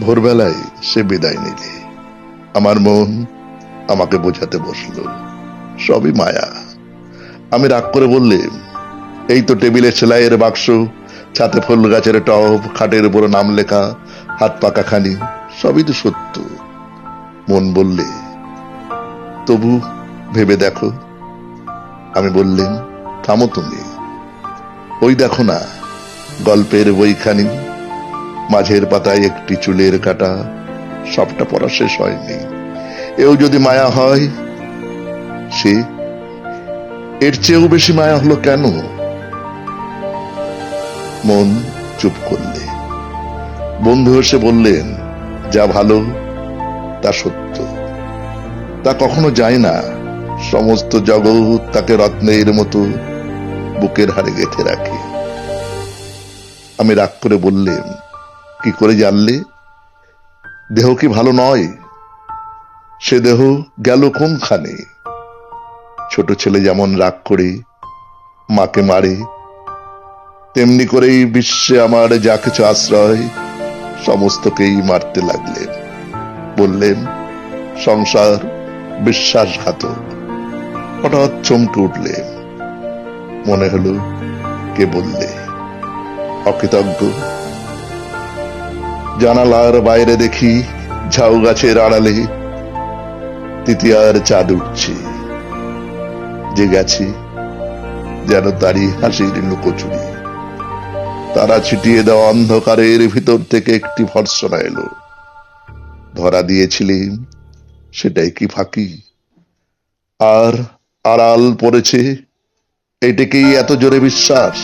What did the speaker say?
ভোরবেলায় সে বিদায় নিলে। আমার মন আমাকে বোঝাতে বসল, সবই মায়া। আমি রাগ করে বললেন এই তো টেবিলে সেলাইয়ের বাক্স, ছাতে ফুল গাছের টব, খাটের উপর নাম লেখা, হাত পাকা খানি, সবই তো সত্য। মন বললে, তবু ভেবে দেখো। আমি বললেন থামো তুমি। ওই দেখো না গল্পের বইখানি, মাঝের পাতায় একটি চুলের কাটা, সবটা পড়া শেষ হয়নি। এও যদি মায়া হয়, সে এর চেয়েও বেশি মায়া হলো কেন? মন চুপ করলে। বন্ধু এসে বললেন, যা ভালো, তা সত্য। তা কখনো যায় না। সমস্ত জগৎ তাকে রত্নের মতো বুকের হাড়ে গেঁথে রাখে। আমি রাগ করে বললেন কি করে জানলে? দেহ কি ভালো নয়? সে দেহ গেল কোনখানে? ছোট ছেলে যেমন রাগ করে, মাকে মারে, তেমনি করেই বিশ্বে আমার যা কিছু আশ্রয়, সমস্তকেই মারতে লাগলেন। বললেন, সংসার বিশ্বাসঘাতক। হঠাৎ চমকে উঠলেন। মনে হলো কে বললে অকৃতজ্ঞ। জানালার বাইরে দেখি ঝাউ গাছের আড়ালে তৃতীয়ার চাঁদ উঠছে। যে গেছে যেন তারই হাসির লুকোচুরি তারা ছিটিয়ে দেওয়া অন্ধকারের ভিতর থেকে একটি ভর্সনা এলো। ধরা দিয়েছিলেন, সেটাই কি ফাঁকি? আর আড়াল পড়েছে, এটাকেই এত জোরে বিশ্বাস?